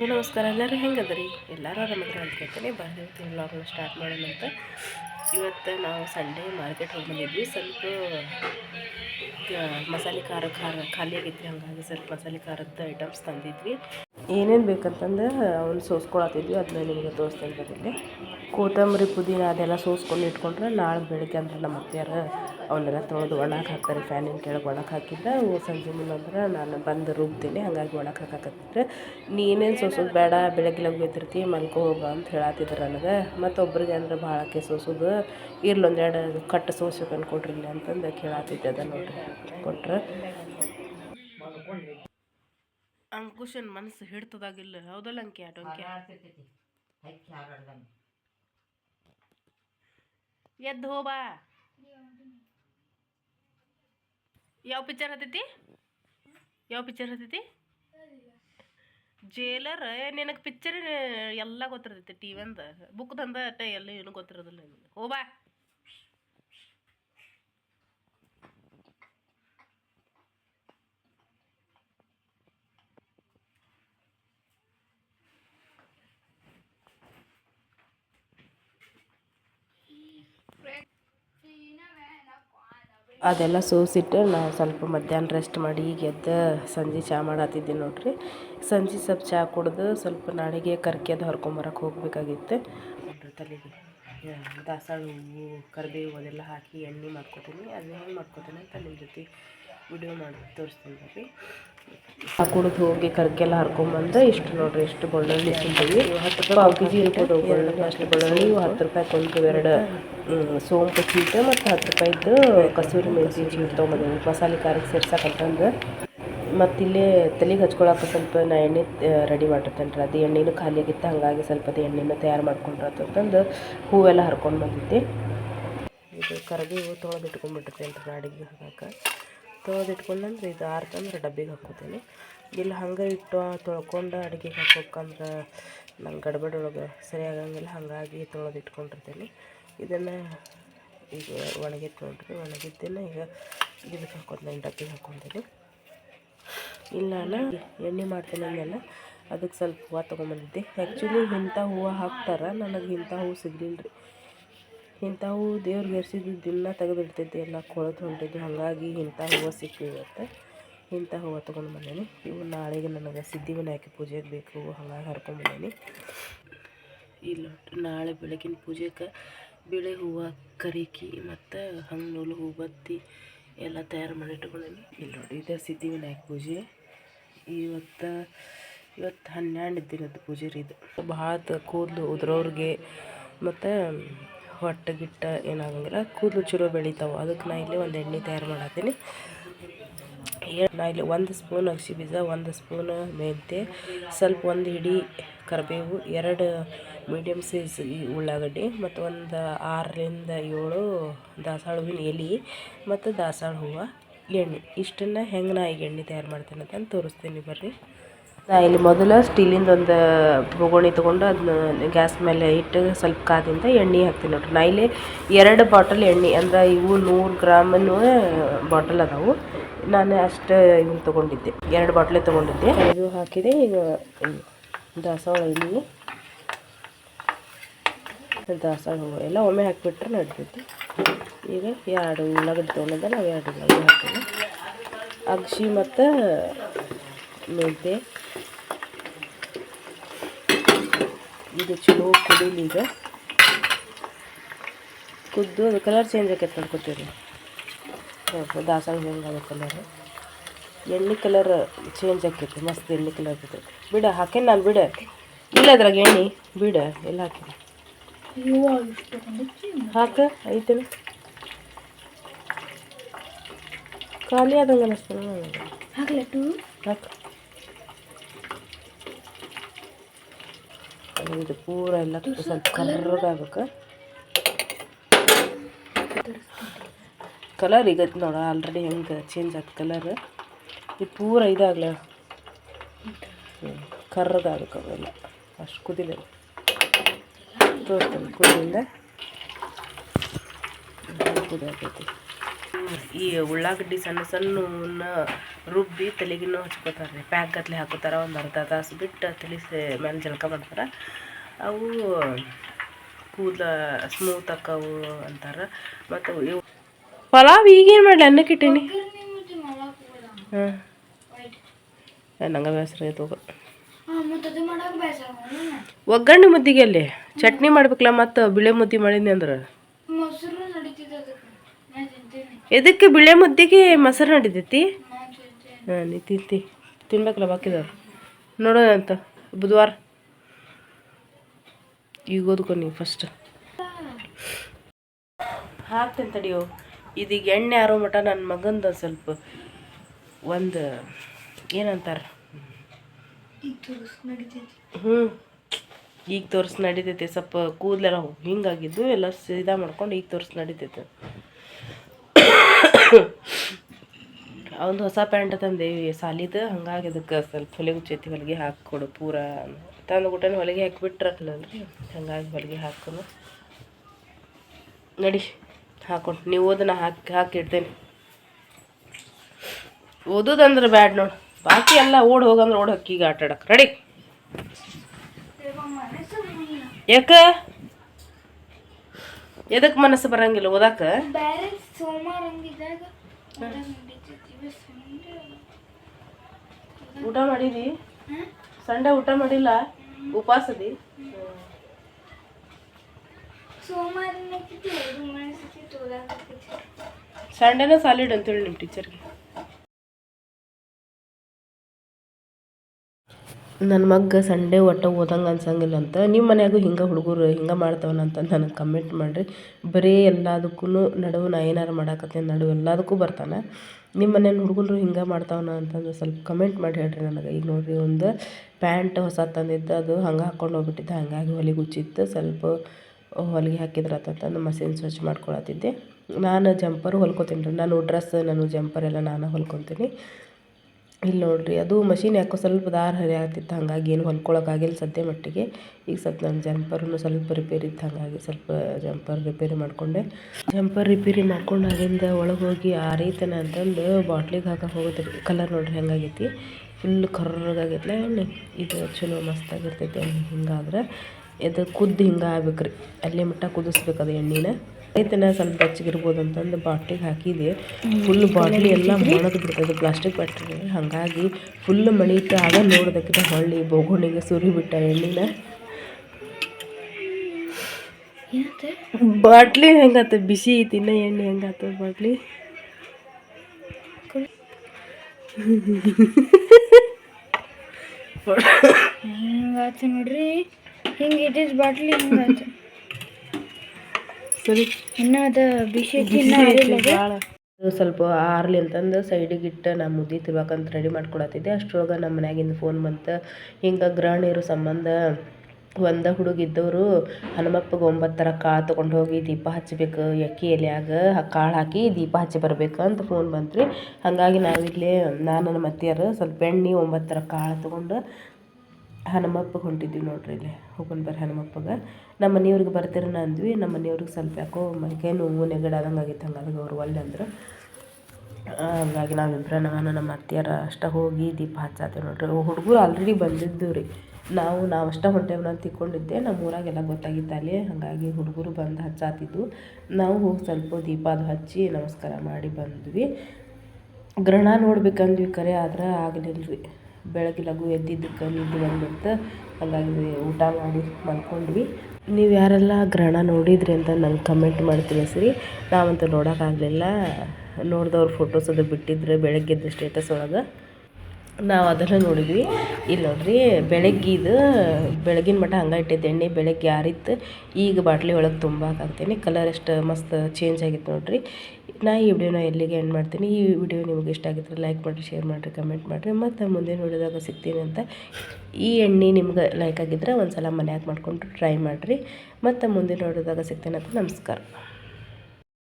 ನಮಸ್ಕಾರ. ಎಲ್ಲರೂ ಹೆಂಗದ್ರಿ? ಎಲ್ಲರೂ ಆರಾಮದ್ರ ಅಂತ ಕೇಳ್ತೀನಿ. ಬಂದು ಇವತ್ತು ವ್ಲಾಗ್ನ ಸ್ಟಾರ್ಟ್ ಮಾಡೋಣ ಅಂತ. ಇವತ್ತು ನಾವು ಸಂಡೇ ಮಾರ್ಕೆಟ್ ಹೋಗಿ ಬಂದಿದ್ವಿ. ಸ್ವಲ್ಪ ಮಸಾಲೆ ಖಾರ ಖಾರ ಖಾಲಿ ಆಗೈತ್ರಿ. ಹಂಗಾಗಿ ಸ್ವಲ್ಪ ಮಸಾಲೆ ಖಾರದ ಐಟಮ್ಸ್ ತಂದಿದ್ವಿ. ಏನೇನು ಬೇಕಂತಂದ್ರೆ, ಅವ್ನು ಸೋಸ್ಕೊಳತ್ತಿದ್ವಿ. ಅದನ್ನ ನಿಮಗೆ ತೋರಿಸ್ತಾ ಇದ್ದೀನಿ ಕೊತ್ತಂಬರಿ, ಪುದೀನ ಅದೆಲ್ಲ ಸೋಸ್ಕೊಂಡು ಇಟ್ಕೊಂಡ್ರೆ ನಾಳೆ ಬೆಳಿಗ್ಗೆ ಅಂದ್ರೆ ನಮ್ಮ ಅತ್ತೆಯಾರ ಅವನ್ನೆಲ್ಲ ತೊಳೆದು ಒಣಕ್ಕೆ ಹಾಕ್ತಾರೆ ಫ್ಯಾನಿನ ಕೆಳಗೆ ಒಣಕ್ಕೆ ಹಾಕಿದ್ದ ಸಂಜೆ ಮುಂದಂದ್ರೆ ನಾನು ಬಂದು ರುಬ್ತೀನಿ, ಹಾಗಾಗಿ ಒಣಕ್ಕೆ ಹಾಕಾಕತ್ತಿದ್ರೆ, ನೀನೇನು ಸೋಸೋದು ಬೇಡ ಬೆಳಗ್ಗೆ ಲಗು ಎದ್ದಿರ್ತಿ ಮಲ್ಕೋ ಹೋಗ ಅಂತ ಹೇಳತ್ತಿದ್ರು ನನಗೆ. ಮತ್ತು ಒಬ್ರಿಗೆ ಅಂದ್ರೆ ಭಾಳಕ್ಕೆ ಸೋಸೋದು, ಇರ್ಲಿ ಒಂದೆರಡು ಕಟ್ಟು ಸೋಸ್ಬೇಕಂತ ಕೊಡ್ರಿ ಇಲ್ಲಿ ಅಂತಂದು ಕೇಳತ್ತಿದ್ದೆ ಅದ ನೋಡ್ರಿ, ಕೊಟ್ರೆ. ಅಂಕುಶನ್ ಮನಸ್ಸು ಹಿಡ್ತದಾಗಿಲ್ಲ, ಹೌದಲ್ಲ ಅಂಕಿ ಆಟೋಂಕೆ ಎದ್ದು ಹೋಬಾ. ಯಾವ ಪಿಕ್ಚರ್ ಹತ್ತೈತಿ? ಯಾವ ಪಿಕ್ಚರ್ ಹತ್ತೈತಿ? ಜೇಲರ್ ನಿನಗೆ ಪಿಕ್ಚರ್ ಎಲ್ಲ ಗೊತ್ತಿರ್ತೈತಿ ಟಿ ವಿ ಬುಕ್ ತಂದ ಅಟ್ಟ ಎಲ್ಲ ಏನು ಗೊತ್ತಿರೋದಿಲ್ಲ ನಿನಗೆ. ಹೋಬಾ ಅದೆಲ್ಲ ಸೋಸಿಟ್ಟು ನಾವು ಸ್ವಲ್ಪ ಮಧ್ಯಾಹ್ನ ರೆಸ್ಟ್ ಮಾಡಿ ಈಗ ಎದ್ದು ಸಂಜೆ ಚಹಾ ಮಾಡತ್ತಿದ್ದೆ ನೋಡ್ರಿ. ಸಂಜೆ ಸ್ವಲ್ಪ ಚಹಾ ಕುಡ್ದು ಸ್ವಲ್ಪ ನಾಳೆಗೆ ಕರ್ಕಿಯದು ಹೊರ್ಕೊಂಬರಕ್ಕೆ ಹೋಗಬೇಕಾಗಿತ್ತು. ತಲೆಗೆ. ದಾಸಾಳು ಹೂವು ಕರಿಬೇವು ಅದೆಲ್ಲ ಹಾಕಿ ಎಣ್ಣೆ ಮಾಡ್ಕೊತೀನಿ. ಅದು ಹೆಂಗೆ ಮಾಡ್ಕೊತೀನಿ ಅಂತ ನಿಮ್ಮ ಜೊತೆ ವಿಡಿಯೋ ಮಾಡಿ ತೋರಿಸ್ತೀನಿ ಬರ್ರಿ ಕುಡಿದು ಹೋಗಿ ಕರ್ಕೆಲ್ಲ ಹರ್ಕೊಂಡ್ಬಂದ್ರೆ ಇಷ್ಟು ನೋಡ್ರಿ, ಇಷ್ಟು ಬೆಳ್ಳುಳ್ಳಿ ತಿಂತೀವಿ ಹತ್ತು ರೂಪಾಯಿ ಪಾವು ಕೆ ಜಿ ಇರ್ಬೋದು ಬೆಳ್ಳುಳ್ಳಿ ಅಷ್ಟು ಬೆಳ್ಳುಳ್ಳಿ ಹತ್ತು ರೂಪಾಯಿ ಒಂದು ಎರಡು ಸೋಂಪು ಚೀಟ ಮತ್ತು ಹತ್ತು ರೂಪಾಯಿದ್ದು ಕಸೂರಿ ಮೆಣಸಿ ಚೀಟ ತೊಗೊಂಬಂದಿವಿ ಮಸಾಲೆ ಖಾರಕ್ಕೆ ಸೇರ್ಸಕ್ಕಂತಂದ್ರೆ ಮತ್ತು ಇಲ್ಲೇ ತಲೆಗೆ ಹಚ್ಕೊಳಕ್ಕೆ ಸ್ವಲ್ಪ ನಾ ಎಣ್ಣೆ ರೆಡಿ ಮಾಡಿರ್ತೇನೆ ರೀ ಅದು ಎಣ್ಣೆನೂ ಖಾಲಿ ಆಗಿತ್ತು ಹಾಗಾಗಿ ಸ್ವಲ್ಪ ಅದು ಎಣ್ಣೆನ ತಯಾರು ಮಾಡ್ಕೊಂಡ್ರೆ ಅಂತಂದು ಹೂವೆಲ್ಲ ಹರ್ಕೊಂಡು ಬಂದಿದ್ದೆ. ಇದು ಕರಿಬೇವು ತೊಳೆದು ಇಟ್ಕೊಂಡ್ಬಿಟ್ಟಿರ್ತೇನೆ ರೀ ಅಡುಗೆ ಹಾಕಕ್ಕೆ. ತೊಳೆದು ಇಟ್ಕೊಂಡಂದ್ರೆ ಇದು ಆರ್ತಂದ್ರೆ ಡಬ್ಬಿಗೆ ಹಾಕೋತೀನಿ ಇಲ್ಲ ಹಂಗೆ ಇಟ್ಟು ತೊಳ್ಕೊಂಡು ಅಡುಗೆಗೆ ಹಾಕೋಕಂದ್ರೆ ನಂಗೆ ಗಡ್ಬಡಿ ಒಳಗೆ ಸರಿ ಆಗಂಗಿಲ್ಲ, ಹಾಗಾಗಿ ತೊಳೆದು ಇಟ್ಕೊಂಡಿರ್ತೀನಿ. ಇದನ್ನು ಈಗ ಒಣಗಿದ್ದು ನೋಡ್ರಿ ಒಣಗಿದ್ದನ್ನು ಈಗ ಇದಕ್ಕೆ ಹಾಕೋತೀನಿ ಡಬ್ಬಿಗೆ ಹಾಕ್ಕೊತೀನಿ ಇಲ್ಲ ನಾನು ಎಣ್ಣೆ ಮಾಡ್ತೀನಿ ಅಂದೆಲ್ಲ ಅದಕ್ಕೆ ಸ್ವಲ್ಪ ಹೂವು ತೊಗೊಂಬಂದಿದ್ದೆ. ಆ್ಯಕ್ಚುಲಿ ಇಂಥ ಹೂವು ಹಾಕ್ತಾರೆ, ನನಗೆ ಇಂಥ ಹೂವು ಸಿಗಲಿಲ್ಲ ರೀ ಇಂಥ ಹೂವು ದೇವ್ರಿಗೆ ಎರ್ಸಿದ್ದು ದಿನ ತೆಗೆದಿಡ್ತಿದ್ದೆ ಎಲ್ಲ ಕೊಳೆತು ಹೊಂಟಿದ್ದು ಹಾಗಾಗಿ ಇಂಥ ಹೂವು ಸಿಕ್ಕಿ ಇವತ್ತು. ಇಂಥ ಹೂವು ತೊಗೊಂಡು ಬಂದೇನಿ. ಇವು ನಾಳೆಗೆ ನನಗೆ ಸಿದ್ಧಿವಿನಾಯಕ ಪೂಜೆಗೆ ಬೇಕು. ಹಾಗಾಗಿ ಹರ್ಕೊಂಬಂದೇನಿ ಇಲ್ಲ ನೋಡಿ ನಾಳೆ ಬೆಳಗಿನ ಪೂಜೆಗೆ ಬಿಳಿ ಹೂವು, ಕರಿಕಿ ಮತ್ತು ಹಂಗೆ ನೂಲು ಹೂ ಬತ್ತಿ ಎಲ್ಲ ತಯಾರು ಮಾಡಿ ಇಟ್ಕೊಂಡೇನಿ. ಇಲ್ಲಿ ನೋಡಿ, ಇದು ಸಿದ್ಧಿ ವಿನಾಯಕ ಪೂಜೆ. ಇವತ್ತು ಇವತ್ತು ಹನ್ನೆರಡು ದಿನದ ಪೂಜೆ ರೀ ಇದು. ಭಾಳ ಕೂದಲು ಉದ್ರೋರ್ಗೆ ಮತ್ತು ಹೊಟ್ಟೆ ಗಿಟ್ಟ ಏನಾಗಂಗಿಲ್ಲ, ಕೂದಲು ಚಲೋ ಬೆಳಿತಾವೆ. ಅದಕ್ಕೆ ನಾ ಇಲ್ಲಿ ಒಂದು ಎಣ್ಣೆ ತಯಾರು ಮಾಡತ್ತೀನಿ ನಾ ಇಲ್ಲಿ ಒಂದು ಸ್ಪೂನ್ ಅಗಸಿ ಬೀಜ, ಒಂದು ಸ್ಪೂನ್ ಮೆಂತ್ಯ, ಸ್ವಲ್ಪ ಒಂದು ಹಿಡಿ ಕರಿಬೇವು, ಎರಡು ಮೀಡಿಯಮ್ ಸೈಜ್ ಉಳ್ಳಾಗಡ್ಡಿ, ಮತ್ತು ಒಂದು ಆರರಿಂದ ಏಳು ದಾಸಾಳ ಹೂವಿನ ಎಲೆ, ಮತ್ತು ದಾಸಾಳ ಹೂವು ಎಣ್ಣೆ. ಇಷ್ಟನ್ನು ಹೆಂಗೆ ನಾ ಈಗ ಎಣ್ಣೆ ತಯಾರು ಮಾಡ್ತೇನೆ ಅಂತ ತೋರಿಸ್ತೀನಿ ಬರ್ರಿ. ಇಲ್ಲಿ ಮೊದಲು ಸ್ಟೀಲಿಂದ ಒಂದು ಬೋಗಣಿ ತೊಗೊಂಡು ಅದನ್ನ ಗ್ಯಾಸ್ ಮೇಲೆ ಇಟ್ಟು ಸ್ವಲ್ಪ ಕಾದಿಂದ ಎಣ್ಣೆ ಹಾಕ್ತೀನಿ ನೋಡ್ರಿ. ನಾ ಇಲ್ಲಿ ಎರಡು ಬಾಟಲ್ ಎಣ್ಣೆ, ಅಂದ್ರೆ ಇವು ನೂರು ಗ್ರಾಮನ್ನು ಬಾಟಲ್ ಅದಾವು. ನಾನು ಅಷ್ಟು ಇವು ತೊಗೊಂಡಿದ್ದೆ, ಎರಡು ಬಾಟ್ಲೆ ತೊಗೊಂಡಿದ್ದೆ. ಇದು ಹಾಕಿದೆ, ಈಗ ದಾಸವಾಳ ಎಣ್ಣೆ ದಾಸವಾಳ ಹೂವು ಎಲ್ಲ ಒಮ್ಮೆ ಹಾಕಿಬಿಟ್ರೆ ನಡ್ತೈತಿ ಈಗ ಎರಡು ಉಳ್ಳಾಗಡ್ಡಿ ತೊಗೊಂಡಿದ್ದೆ, ನಾವು ಎರಡು ಉಳ್ಳಾಗಡ್ಡಿ ಹಾಕ್ತೀನಿ ಅಗ್ಸಿ ಮತ್ತು ಮೆಂತ್ಯ. ಇದು ಚಲೋ ಕುದೀಲಿ ಈಗ. ಕುದ್ದು ಅದು ಕಲರ್ ಚೇಂಜ್ ಆಕೈತೆ ನೋಡ್ಕೊತೀರಿ ದಾಸಾಳ ಹೆಂಗೆ ಕಲರ್ ಎಣ್ಣೆ ಕಲರ್ ಚೇಂಜ್ ಆಕೈತಿ ಮಸ್ತ್ ಎಣ್ಣೆ ಕಲರ್ ಆಗ್ತೈತೆ ಬಿಡ ಹಾಕೇನು ನಾನು ಬಿಡ. ಇಲ್ಲ ಅದ್ರಾಗ ಎಣ್ಣೆ ಬಿಡ ಎಲ್ಲ ಹಾಕಿ ಹಾಕ ಐತೇನ? ಖಾಲಿ ಆದಂಗೆ ಅನಿಸ್ತದೆ ನನಗೆ. ಹಾಕ. ಇದು ಪೂರ ಎಲ್ಲ ಸ್ವಲ್ಪ ಕರ್ರಗಾಗ್ಬೇಕು ಕಲರ್ ಈಗ ನೋಡ ಆಲ್ರೆಡಿ ಹೆಂಗೆ ಚೇಂಜ್ ಆಯ್ತು ಕಲರ್ ಇದು ಪೂರ ಇದಾಗಲ ಕರ್ರಗಾಗ್ಬೇಕು ಅವೆಲ್ಲ. ಅಷ್ಟು ಕುದಿಲ್ಲ ತೋರಿಸ್ತೀನಿ ಕುದಿಯಿಂದ ಕುದಿ ಈ ಉಳ್ಳಾಗಡ್ಡಿ ಸಣ್ಣ ಸಣ್ಣ ರುಬ್ಬಿ ತಲೆಗಿನ್ನೂ ಹಚ್ಕೋತಾರೆ ಪ್ಯಾಕ್ ಗತ್ಲೆ ಹಾಕೋತಾರೆ ಒಂದು ಅರ್ಧ ತಾಸು ಬಿಟ್ಟು ತಲೆ ಮೇಲೆ ಜಳಕ ಮಾಡ್ತಾರೆ. ಅವು ಕೂದಲ ಸ್ಮೂತ್ ಆಕ್ಕವು ಅಂತಾರೆ. ಮತ್ತು ಇವು ಪಲಾವ್ ಈಗೇನು ಮಾಡಲಿ ಅನ್ನಕ್ಕೆ ಇಟ್ಟೀನಿ? ಹಾಂ. ನಂಗೆ ಬೇಸರ ಆಯ್ತು. ಒಗ್ಗರಣೆ ಮುದ್ದಿಗೆ ಅಲ್ಲಿ ಚಟ್ನಿ ಮಾಡ್ಬೇಕಲ್ಲ ಮತ್ತು ಬಿಳೆ ಮುದ್ದೆ ಮಾಡಿದ್ನಿ ಅಂದ್ರೆ ಮೊಸರು ನಡೀತಿದೆ ಅದಕ್ಕೆ ನಾನು ತಿಂತೀನಿ ಎದಕ್ಕೆ ಬಿಳೆ ಮುದ್ದೆಗೆ ಮೊಸರು ನಡಿತೈತಿ ಹಾಂ ನೀ ತಿಂತಿ. ತಿನ್ಬೇಕಲ್ಲ ಬಾಕಿದವ್ರು ನೋಡೋಣ ಅಂತ. ಬುಧವಾರ. ಈಗ ಓದ್ಕೊ ನೀವು ಫಸ್ಟ್ ಹಾಕ್ತೇನೆ ತಡಿಯೋ ಇದೀಗ ಎಣ್ಣೆ ಆರೋ ಮಟ ನನ್ನ ಮಗಂದು ಸ್ವಲ್ಪ ಒಂದು ಏನಂತಾರೆ? ಹ್ಞೂ ಈಗ ತೋರಿಸಿ ನಡಿತೈತಿ. ಸ್ವಲ್ಪ ಕೂದಲೆಲ್ಲ ಹಿಂಗಾಗಿದ್ದು ಎಲ್ಲ ಸೀದಾ ಮಾಡ್ಕೊಂಡು ಈಗ ತೋರಿಸಿ ನಡಿತೈತೆ. ಒಂದು ಹೊಸ ಪ್ಯಾಂಟ್ ತಂದೇವಿ ಸಾಲಿದು. ಹಂಗಾಗಿ ಅದಕ್ಕೆ ಸ್ವಲ್ಪ ಹೊಲಿಗೆ ಉಚ್ಚೈತಿ ಹೊಲಿಗೆ ಹಾಕ್ಕೊಡು ಪೂರ ತಂದು ಗುಟ್ಟನ ಹೊಲಿಗೆ ಹಾಕಿಬಿಟ್ರಲ್ಲಲ್ರಿ ಹಂಗಾಗಿ ಹೊಲಿಗೆ ಹಾಕೋನು ನಡಿ ಹಾಕೊಂಡು ನೀವು ಓದನ್ನ ಹಾಕಿ ಹಾಕಿಡ್ತೇನೆ ಓದೋದಂದ್ರೆ ಬ್ಯಾಡ್ ನೋಡು. ಬಾಕಿ ಎಲ್ಲ ಓಡ್ ಹೋಗಂದ್ರೆ ಓಡ್ ಹಕ್ಕಿಗೆ ಆಟ ಆಡಕ್ಕೆ. ರೆಡಿ ಯಾಕ? ಎದಕ್ಕೆ ಮನಸ್ಸು ಬರಂಗಿಲ್ಲ ಓದಾಕ? ಊಟ ಮಾಡಿರಿ? ಸಂಡೆ ಊಟ ಮಾಡಿಲ್ಲ? ಉಪವಾಸದಿ ಸಂಡೆನೇ ಸಾಲಿಡ್ ಅಂತೇಳಿ ನಿಮ್ಮ ಟೀಚರ್ಗೆ ನನ್ನ ಮಗ ಸಂಡೇ ಒಟ್ಟು ಓದಂಗೆ ಅನ್ಸಂಗಿಲ್ಲ ಅಂತ ನಿಮ್ಮ ಮನ್ಯಾಗೂ ಹಿಂಗೆ ಹುಡುಗರು ಹಿಂಗೆ ಮಾಡ್ತಾವನ ಅಂತ ನನಗೆ ಕಮೆಂಟ್ ಮಾಡಿರಿ. ಬರೀ ಎಲ್ಲದಕ್ಕೂ ನಡುವು ನಾ ಏನಾರು ಮಾಡಾಕತ್ತೇನೆ, ನಡುವು ಎಲ್ಲದಕ್ಕೂ ಬರ್ತಾನೆ. ನಿಮ್ಮ ಮನೇನ ಹುಡುಗರು ಹಿಂಗೆ ಮಾಡ್ತಾವನ ಅಂತಂದು ಸ್ವಲ್ಪ ಕಮೆಂಟ್ ಮಾಡಿ ಹೇಳ್ರಿ ನನಗೆ. ಈಗ ನೋಡಿರಿ ಒಂದು ಪ್ಯಾಂಟ್ ಹೊಸ ತಂದಿದ್ದು, ಅದು ಹಂಗೆ ಹಾಕ್ಕೊಂಡು ಹೋಗ್ಬಿಟ್ಟಿದ್ದೆ, ಹಂಗಾಗಿ ಹೊಲಿಗೆ ಉಚ್ಚಿತ್ತು. ಸ್ವಲ್ಪ ಹೊಲಿಗೆ ಹಾಕಿದ್ರೆ ಅಂತಂದು ಮಸೀನ್ ಸ್ವಚ್ಛ ಮಾಡ್ಕೊಳತ್ತಿದ್ದೆ. ನಾನು ಜಂಪರು ಹೊಲ್ಕೊತೀನಿ ರೀ, ನಾನು ಡ್ರೆಸ್ ನಾನು ಜಂಪರ್ ಎಲ್ಲ ನಾನು ಹೊಲ್ಕೊತೀನಿ. ಇಲ್ಲಿ ನೋಡಿರಿ, ಅದು ಮಷೀನ್ ಯಾಕೋ ಸ್ವಲ್ಪ ದಾರ ಹರಿ ಆಗ್ತಿತ್ತು. ಹಾಗಾಗಿ ಏನು ಹೊಲ್ಕೊಳಕ್ಕಾಗಿಲ್ಲ ಸದ್ಯ ಮಟ್ಟಿಗೆ. ಈಗ ಸ್ವಲ್ಪ ನನ್ನ ಜಂಪರ್ನು ಸ್ವಲ್ಪ ರಿಪೇರಿ ಇತ್ತು. ಹಾಗಾಗಿ ಸ್ವಲ್ಪ ಜಂಪರ್ ರಿಪೇರಿ ಮಾಡಿಕೊಂಡೆ. ಜಂಪರ್ ರಿಪೇರಿ ಮಾಡ್ಕೊಂಡು ಅಲ್ಲಿಂದ ಒಳಗೆ ಹೋಗಿ ಆ ರೀತಿನ ಅಂತಂದು ಬಾಟ್ಲಿಗೆ ಹಾಕಕ್ಕೆ ಹೋಗುತ್ತೆ. ಕಲರ್ ನೋಡ್ರಿ ಹೆಂಗಾಗೈತಿ. ಫುಲ್ ಕರ್ರಗಾಗೈತ್ಲ ಎಣ್ಣೆ ಇದು ಚಲೋ ಮಸ್ತಾಗಿರ್ತೈತಿ. ಹಿಂಗಾದ್ರೆ ಇದು ಕುದ್ದು ಹಿಂಗೆ ಆಗ್ಬೇಕು ರೀ ಅಲ್ಲೇ ಮಟ್ಟ ಕುದಿಸ್ಬೇಕು ಅದು ಎಣ್ಣೆನ. ಐತನ ಸ್ವಲ್ಪ ಬೆಚ್ಚಗಿರ್ಬೋದು ಅಂತಂದು ಬಾಟ್ಲಿಗೆ ಹಾಕಿದೆ. ಫುಲ್ ಬಾಟ್ಲಿ ಎಲ್ಲ ಮಣದು ಬಿಡ್ತದೆ ಪ್ಲಾಸ್ಟಿಕ್ ಬಾಟ್ಲಿ. ಹಾಗಾಗಿ ಫುಲ್ ಮಣಿತು ಆಗ ನೋಡೋದಕ್ಕಿಂತ ಹೊಳ್ಳಿ ಬೋಗುಣಿಗೆ ಸುರಿ ಬಿಟ್ಟ ಎಣ್ಣಿನ. ಬಾಟ್ಲಿ ಹೆಂಗಾತ ಬಿಸಿ ಐತಿ ಇನ್ನ ಎಣ್ಣೆ ಹೆಂಗಾತ ಬಾಟ್ಲಿ? ಹೆಂಗಾತ ನೋಡ್ರಿ? ಹಿಂಗೆ ಇಸ್ ಬಾಟ್ಲಿ ಹಿಂಗಾಯ್ತು ಸರಿ. ಅದ ಸ್ವಲ್ಪ ಆರ್ಲಿ ಅಂತಂದು ಸೈಡಿಗೆ ಇಟ್ಟು ನಾ ಮುದ್ದೆ ತಿರ್ಬೇಕಂತ ರೆಡಿ ಮಾಡ್ಕೊಳತ್ತಿದ್ದೆ. ಅಷ್ಟ್ರೊಳಗೆ ನಮ್ಮ ಮನ್ಯಾಗಿಂದ ಫೋನ್ ಬಂತು. ಹಿಂಗೆ ಗ್ರಹಣಿರು ಸಂಬಂಧ ಒಂದ ಹುಡುಗಿದ್ದವರು ಹನುಮಪ್ಪಗೆ ಒಂಬತ್ತು ಥರ ಕಾಳು ತೊಗೊಂಡು ಹೋಗಿ ದೀಪ ಹಚ್ಚಬೇಕು ಎಕ್ಕಿ ಎಲೆಯಾಗ ಕಾಳು ಹಾಕಿ ದೀಪ ಹಚ್ಚಿ ಬರಬೇಕು ಅಂತ ಫೋನ್ ಬಂತು ರೀ ಹಾಗಾಗಿ ನಾವಿಲ್ಲಿ ನಾನು ನನ್ನ ಮತ್ತಿಯರು ಸ್ವಲ್ಪ ಎಣ್ಣೆ ಒಂಬತ್ತು ಥರ ಕಾಳು ತೊಗೊಂಡು ಹನುಮಪ್ಪಗೆ ಹೊಂಟಿದ್ವಿ ನೋಡ್ರಿ ಇಲ್ಲಿ. ಬರ್ರಿ ಹನುಮಪ್ಪಗೆ. ನಮ್ಮ ಮನೆಯವ್ರಿಗೆ ಬರ್ತೀರನ ಅಂದ್ವಿ. ನಮ್ಮ ಮನೆಯವ್ರಿಗೆ ಸ್ವಲ್ಪ ಯಾಕೋ ಮೈಕೈ ನೋವು, ನೆಗಡಿ ಆದಂಗೆ ಆಗಿತ್ತು. ಹಂಗಾಗಿ ಅವ್ರು ಒಲ್ಲೆ ಅಂದ್ರೆ ಹಾಗಾಗಿ ನಾವು ನಾವಿಬ್ಬರ ನಾನು, ನಮ್ಮ ಅತ್ತೆಯರ ಅಷ್ಟ ಹೋಗಿ ದೀಪ ಹಚ್ಚಾತೇವೆ ನೋಡ್ರಿ. ಹುಡುಗರು ಆಲ್ರೆಡಿ ಬಂದಿದ್ದು ರೀ. ನಾವು ನಾವು ಅಷ್ಟ ಹೊಂಟೇವನ ಅಂತ ತಿಕ್ಕೊಂಡಿದ್ದೆ ನಮ್ಮ ಊರಾಗೆಲ್ಲ ಗೊತ್ತಾಗಿತ್ತು ಅಲ್ಲಿ. ಹಾಗಾಗಿ ಹುಡುಗರು ಬಂದು ಹಚ್ಚಾತಿದ್ದು. ನಾವು ಹೋಗಿ ಸ್ವಲ್ಪ ದೀಪ ಅದು ಹಚ್ಚಿ ನಮಸ್ಕಾರ ಮಾಡಿ ಬಂದ್ವಿ. ಗ್ರಹಣ ನೋಡ್ಬೇಕಂದ್ವಿ ಕರೆ, ಆದ್ರೆ ಆಗಲಿಲ್ಲ ರೀ ಬೆಳಗ್ಗೆ ಲಘು ಎದ್ದಿದ್ದಕ್ಕೆ ನಿದ್ದೆ ಬಂದ್ಬಿಡ್ತು. ಹಾಗಾಗಿ ಊಟ ಮಾಡಿ ಮಲ್ಕೊಂಡ್ವಿ. ನೀವು ಯಾರೆಲ್ಲ ಗ್ರಹಣ ನೋಡಿದ್ರಿ ಅಂತ ನಂಗೆ ಕಮೆಂಟ್ ಮಾಡ್ತೀನಿ ಸರಿ ನಾವಂತೂ ನೋಡೋಕ್ಕಾಗಲಿಲ್ಲ ನೋಡಿದವ್ರು ಫೋಟೋಸ್ ಅದು ಬಿಟ್ಟಿದ್ರೆ ಬೆಳಗ್ಗೆದ್ದು ಸ್ಟೇಟಸ್ ಒಳಗೆ. ನಾವು ಅದನ್ನು ನೋಡಿದ್ವಿ. ಇಲ್ಲಿ ನೋಡ್ರಿ ಬೆಳಗ್ಗಿದು ಬೆಳಗಿನ ಮಟ್ಟ ಹಂಗೆ ಇಟ್ಟಿದ್ದೆ ಎಣ್ಣೆ ಬೆಳಗ್ಗೆ ಆರಿತ್ತು ಈಗ ಬಾಟ್ಲಿ ಒಳಗೆ ತುಂಬಾಕಾಗ್ತೀನಿ ಕಲರ್ ಎಷ್ಟು ಮಸ್ತ್ ಚೇಂಜ್ ಆಗಿತ್ತು ನೋಡ್ರಿ. ನಾ ಈ ವಿಡಿಯೋನ ಎಲ್ಲಿಗೆ ಎಂಡ್ ಮಾಡ್ತೀನಿ? ಈ ವಿಡಿಯೋ ನಿಮಗೆ ಇಷ್ಟ ಆಗಿದ್ರೆ ಲೈಕ್ ಮಾಡಿರಿ ಶೇರ್ ಮಾಡಿರಿ ಕಮೆಂಟ್ ಮಾಡಿರಿ. ಮತ್ತು ಮುಂದಿನ ವಿಡಿಯೋದಾಗ ಸಿಗ್ತೀನಿ ಅಂತ. ಈ ಎಣ್ಣೆ ನಿಮ್ಗೆ ಲೈಕ್ ಆಗಿದ್ರೆ ಒಂದು ಸಲ ಮನ್ಯಾಗ ಮಾಡಿಕೊಂಡು ಟ್ರೈ ಮಾಡಿರಿ. ಮತ್ತು ಮುಂದಿನ ವಿಡಿಯೋದಾಗ ಸಿಗ್ತೇನೆ ಅಂತ ನಮಸ್ಕಾರ.